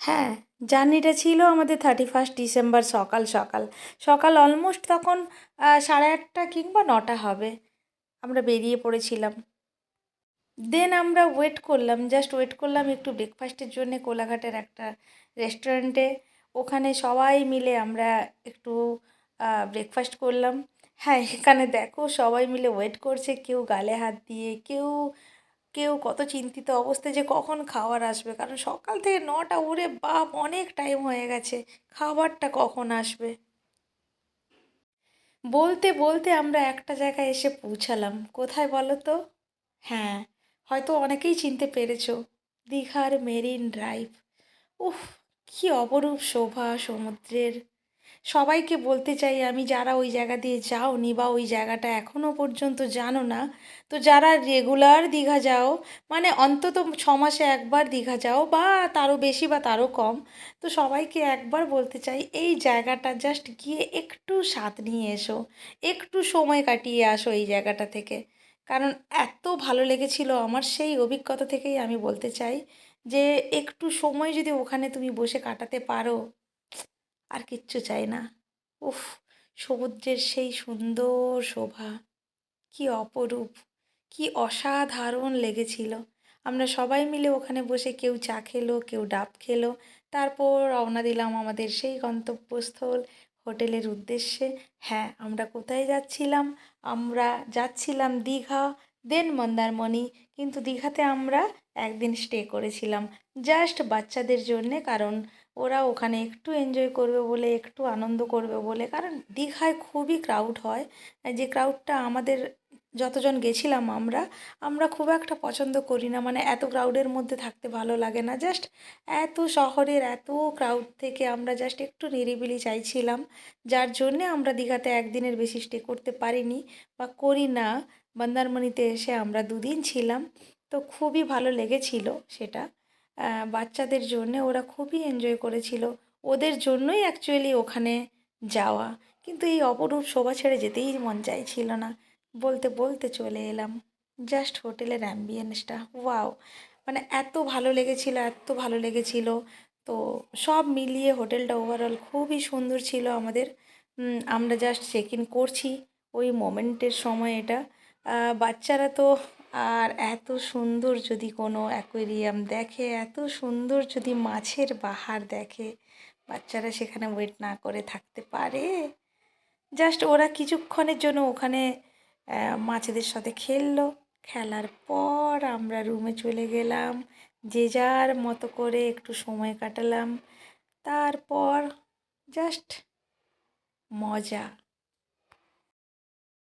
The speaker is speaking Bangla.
হ্যাঁ জার্নিটা ছিল আমাদের থার্টি ফার্স্ট ডিসেম্বর সকাল সকাল। সকাল অলমোস্ট তখন সাড়ে আটটা কিংবা নটা হবে। আমরা বেরিয়ে পড়েছিলাম। দেন আমরা ওয়েট করলাম জাস্ট ওয়েট করলাম একটু ব্রেকফাস্টের জন্যে কোলাঘাটের একটা রেস্টুরেন্টে ওখানে সবাই মিলে আমরা একটু ব্রেকফাস্ট করলাম। হ্যাঁ এখানে দেখো সবাই মিলে ওয়েট করছে, কেউ গালে হাত দিয়ে, কেউ কেউ কত চিন্তিত অবস্থায় যে কখন খাবার আসবে। কারণ সকাল থেকে নটা উড়ে বাপ, অনেক টাইম হয়ে গেছে। খাবারটা কখন আসবে? বলতে বলতে আমরা একটা জায়গায় এসে পৌঁছালাম। কোথায় বলো তো? হ্যাঁ হয়তো অনেকেই চিনতে পেরেছ। দীঘার মেরিন ড্রাইভ। উফ, কী অপরূপ শোভা সমুদ্রের সবাইকে বলতে চাই, আমি যারা ওই জায়গা দিয়ে যাওনি বা ওই জায়গাটা এখনও পর্যন্ত জানো না, তো যারা রেগুলার দীঘা যাও মানে অন্তত ছ মাসে একবার দীঘা যাও বা তারও বেশি বা তারও কম, তো সবাইকে একবার বলতে চাই, এই জায়গাটা জাস্ট গিয়ে একটু স্বাদ নিয়ে এসো, একটু সময় কাটিয়ে আসো এই জায়গাটা থেকে। কারণ এত ভালো লেগেছিল আমার সেই অভিজ্ঞতা থেকেই আমি বলতে চাই যে, একটু সময় যদি ওখানে তুমি বসে কাটাতে পারো আর কিচ্ছু চাই না। উফ সমুদ্রের সেই সুন্দর শোভা। কি অপরূপ, কি অসাধারণ লেগেছিল। আমরা সবাই মিলে ওখানে বসে কেউ চা খেলো, কেউ ডাব খেলো। তারপর রওনা দিলাম আমাদের সেই গন্তব্যস্থল হোটেলের উদ্দেশ্যে। হ্যাঁ আমরা কোথায় যাচ্ছিলাম? আমরা যাচ্ছিলাম দীঘা দেন মন্দারমণি। কিন্তু দীঘাতে আমরা একদিন স্টে করেছিলাম। জাস্ট বাচ্চাদের জন্যে, কারণ ওরা ওখানে একটু এনজয় করবে বলে, একটু আনন্দ করবে বলে। কারণ দীঘায় খুবই ক্রাউড হয়। যে ক্রাউডটা আমাদের যতজন গেছিলাম আমরা আমরা খুব একটা পছন্দ করি না। মানে এত ক্রাউডের মধ্যে থাকতে ভালো লাগে না। জাস্ট এত শহরের এত ক্রাউড থেকে আমরা জাস্ট একটু নিরিবিলি চাইছিলাম। যার জন্যে আমরা দীঘাতে একদিনের বেশি স্টে করতে পারিনি বা করি না। মন্দারমণিতে এসে আমরা দুদিন ছিলাম। তো খুবই ভালো লেগেছিল সেটা। বাচ্চাদের জন্যে ওরা খুবই এনজয় করেছিল। ওদের জন্যই অ্যাকচুয়ালি ওখানে যাওয়া। কিন্তু এই অপরূপ শোভা ছেড়ে যেতেই মন চাইছিল না। বলতে বলতে চলে এলাম। জাস্ট হোটেলের অ্যাম্বিয়েন্সটা ওয়াও মানে এত ভালো লেগেছিল, এত ভালো লেগেছিল। তো সব মিলিয়ে হোটেলটা ওভারঅল খুবই সুন্দর ছিল আমাদের। আমরা জাস্ট চেক ইন করছি। ওই মোমেন্টের সময় এটা। বাচ্চারা তো আর এত সুন্দর যদি কোনো অ্যাকোয়ারিয়াম দেখে, এত সুন্দর যদি মাছের বাহার দেখে, বাচ্চারা সেখানে ওয়েট না করে থাকতে পারে। জাস্ট ওরা কিছুক্ষণের জন্য ওখানে মাছেদের সাথে খেললো। খেলার পর আমরা রুমে চলে গেলাম। যে যার মতো করে একটু সময় কাটালাম। তারপর জাস্ট মজা।